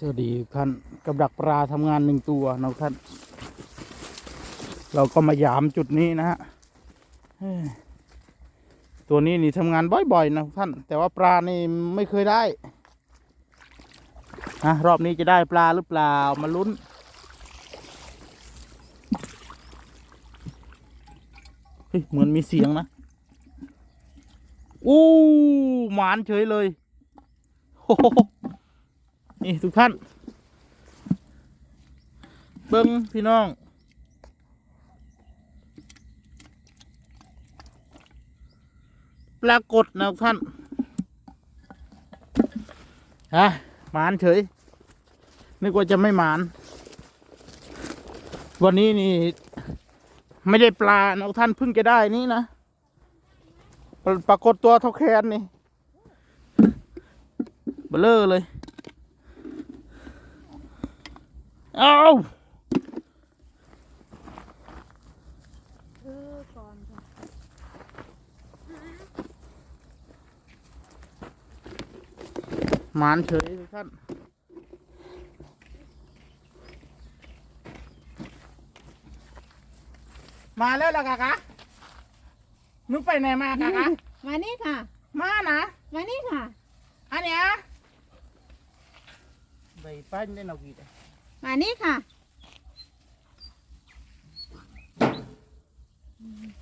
สวัสดีท่านกับดักปลาทำงานหนึ่งตัวนะท่าน เราก็มายามจุดนี้นะฮะตัวนี้นี่ทำงานบ่อยๆนะท่าน แต่ว่าปลานี่ไม่เคยได้นะรอบนี้จะได้ปลาหรือเปล่ามาลุ้นเฮ้ยเหมือนมีเสียงนะอู้หมานเฉยเลยโอ้โห นี่ทุกท่าน เบิ้งพี่น้อง ปรากฏนะทุกท่านฮะหมานเฉย นึกว่าจะไม่หมาน วันนี้นี่ ไม่ได้ปลานะทุกท่านเพิ่งจะได้นี่นะ ปรากฏตัวเท่าแขนนี่เบลอเลยเอาเออ ก่อนค่ะหมานเฉยทุกท่านมาแล้วล่ะกากะนึกไปไหนมากากะมานี่ค่ะ มานะมานี่ค่ะ อันเนี้ยใบปั้นได้นกอีก มานี่ค่ะ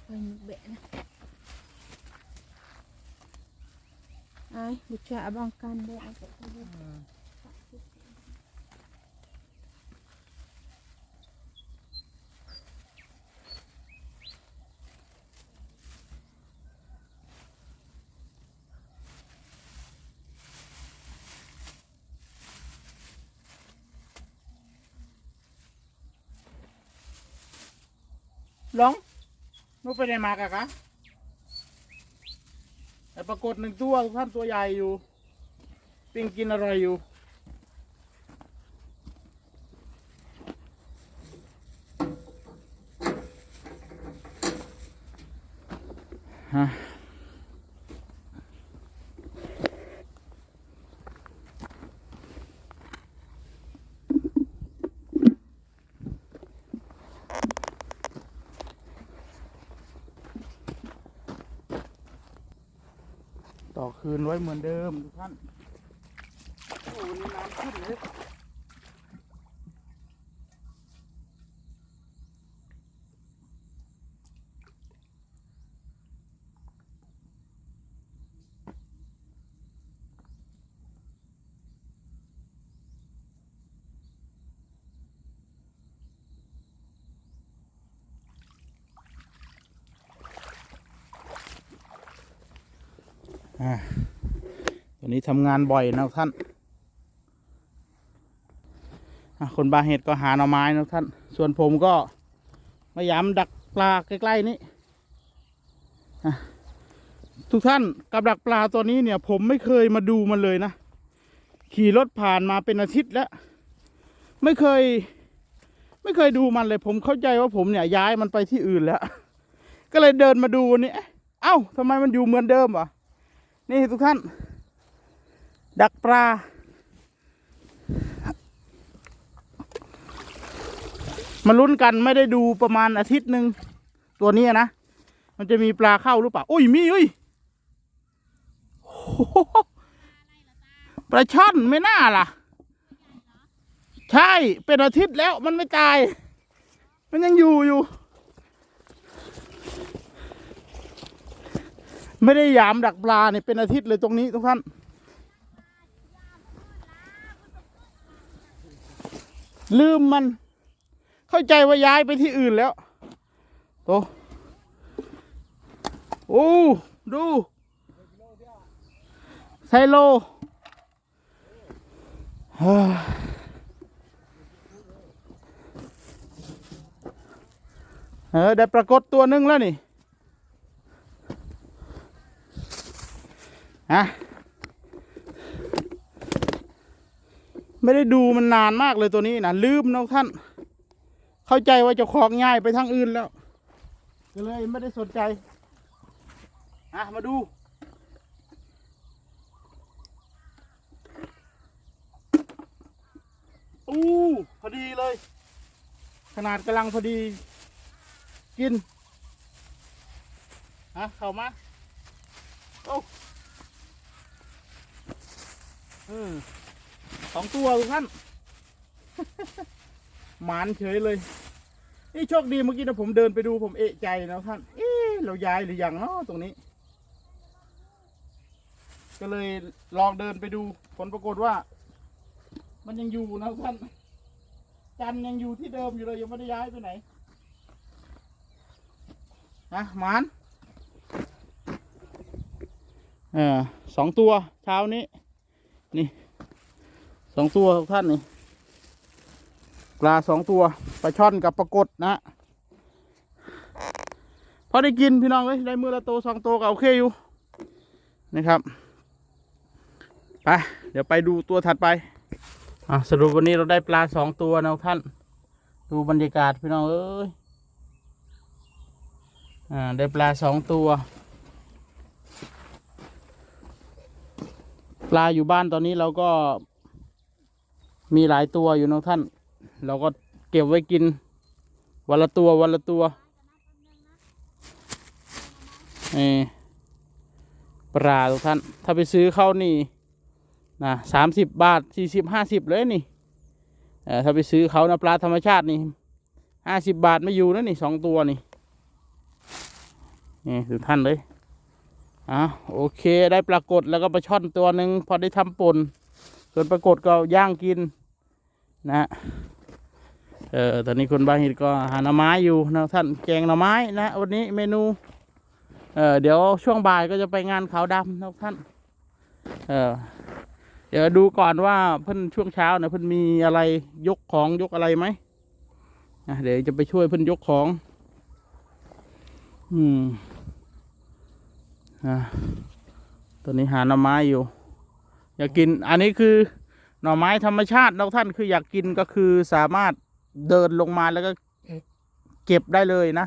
เป็นเบะนะไอ้บุษาบ้องกันได้เอา ไปดูหลงนึกไปไหนมากะคะแต่ปรากฏหนึ่งตัวทุกท่านตัวใหญ่อยู่ ปิ้งกินอร่อยอยู่ฮะ ต่อคืนไว้เหมือนเดิมทุกท่านโอ้นี่น้ำขึ้นเลย อ่าตัวนี้ทำงานบ่อยนะท่านคนบาเหตุก็หาหน่อไม้นะท่าน ส่วนผมก็พยายามดักปลาใกล้ๆนี้ทุกท่านกับดักปลาตัวนี้เนี่ย ผมไม่เคยมาดูมันเลยนะ ขี่รถผ่านมาเป็นอาทิตย์แล้ว ไม่เคย ไม่เคยดูมันเลย ผมเข้าใจว่าผมเนี่ยย้ายมันไปที่อื่นแล้ว ก็เลยเดินมาดูวันนี้เอ๊ะเอ้าทำไมมันอยู่เหมือนเดิมวะ นี่ทุกท่าน ดักปลา มาลุ้นกันไม่ได้ดูประมาณอาทิตย์หนึ่งตัวนี้นะ มันจะมีปลาเข้าหรือเปล่า อุ้ยมีอุ้ยปลาช่อนไม่น่าล่ะ ใช่เป็นอาทิตย์แล้วมันไม่ตาย มันยังอยู่อยู่ ไม่ได้ยามดักปลาเนี่ยเป็นอาทิตย์เลยตรงนี้ทุกท่าน ลืมมัน เข้าใจว่าย้ายไปที่อื่นแล้วโตโอ้ ดูไซโลเฮ้ยเออ ได้ปรากฏตัวหนึงแล้วนี่ ฮะไม่ได้ดูมันนานมากเลยตัวนี้นะลืมนะท่าน เข้าใจว่าจะคลองง่ายไปทางอื่นแล้วก็เลยไม่ได้สนใจอะมาดูอดีเลย ขนาดกำลังพอดี กินฮะเข้ามาโอ้ อืมสองตัวทุกท่านหมานเฉยเลย นี่โชคดีเมื่อกี้นะผมเดินไปดูผมเอะใจนะท่าน เอ๊ะเราย้ายหรือยังเนาะตรงนี้ ก็เลยลองเดินไปดูผลปรากฏว่า มันยังอยู่นะท่าน จันยังอยู่ที่เดิมอยู่เลยยังไม่ได้ย้ายไปไหนนะหมานเออสองตัวเช้านี้ นี่สองตัวทุกท่านนี่ปลาสองตัวปลาช่อนกับปลากดนะพอได้กินพี่น้องเอ้ยได้มือละตัวสองตัวก็โอเคอยู่นะครับไปเดี๋ยวไปดูตัวถัดไปอะสรุปวันนี้เราได้ปลาสองตัวนะท่าน ดูบรรยากาศพี่น้องเอ้ยอ่าได้ปลาสองตัว ลาอยู่บ้านตอนนี้เราก็มีหลายตัวอยู่นะท่าน เราก็เก็บไว้กิน วันละตัววันละตัวเออปลาทุกท่าน ถ้าไปซื้อเข้านี่นะสามสิบบาทสี่สิบห้าสิบเลยนี่เออถ้าไปซื้อเขานะปลาธรรมชาตินี่ห้าสิบบาทไม่อยู่นะนี่สองตัวนี่นี่ทุกท่านเลย อะโอเคได้ปลากดแล้วก็ปลาช่อนตัวหนึ่งพอได้ทำป่นส่วนปลากดก็ย่างกินนะเออตอนนี้คุณบาฮิตก็หาหน่อไม้อยู่นะท่านแกงหน่อไม้นะวันนี้เมนูเออเดี๋ยวช่วงบ่ายก็จะไปงานขาวดำนะท่านเออเดี๋ยวดูก่อนว่าเพิ่นช่วงเช้าเนี่ยเพิ่นมีอะไรยกของยกอะไรไหมนะเดี๋ยวจะไปช่วยเพิ่นยกของ อืม อะตอนนี้หาหน่อไม้อยู่ อยากกินอันนี้คือหน่อไม้ธรรมชาติเราท่านคืออยากกินก็คือสามารถเดินลงมาแล้วก็เก็บได้เลยนะ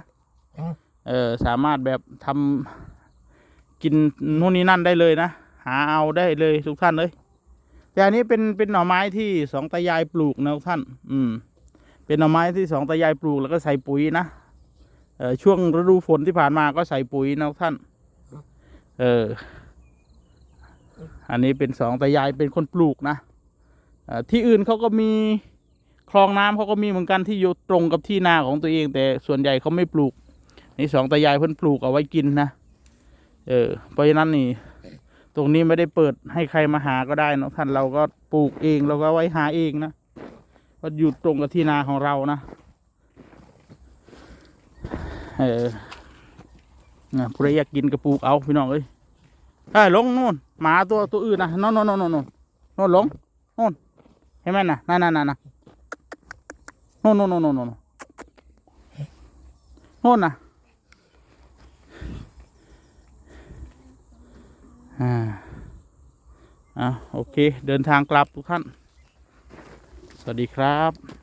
เออสามารถแบบทำกินนู่นนี่นั่นได้เลยนะหาเอาได้เลยทุกท่านเลย แต่อันนี้เป็นเป็นหน่อไม้ที่สองตายายปลูกนะทุกท่าน อืม เป็นหน่อไม้ที่สองตายายปลูกแล้วก็ใส่ปุ๋ยนะเออช่วงฤดูฝนที่ผ่านมาก็ใส่ปุ๋ยนะทุกท่าน เออ อันนี้เป็นสองแตายายเป็นคนปลูกนะที่อื่นเขาก็มีคลองน้ำเขาก็มีเหมือนกันที่อยู่ตรงกับที่นาของตัวเอง แต่ส่วนใหญ่เขาไม่ปลูก นี่สองตายายเพิ่นปลูกเอาไว้กินนะเออเพราะฉะนั้นนี่ ตรงนี้ไม่ได้เปิดให้ใครมาหาก็ได้นะท่านเราก็ปลูกเองเราก็ไว้หาเองนะก็อยู่ตรงกับที่นาของเรานะ เออนะ ผู้ใดอยากกินก็ปลูกเอาพี่น้องเอ้ยเฮ้ลงนู่นหมาตัวตัวอื่นนะโน่นโน่นโน่นโน่นโน่นลงโน่นเห็นไหมน่ะนั่นนั่นนั่นน่ะโน่นโน่นโน่นโน่นโน่นโน่นน่ะอ่าอะโอเค เดินทางกลับทุกท่าน สวัสดีครับ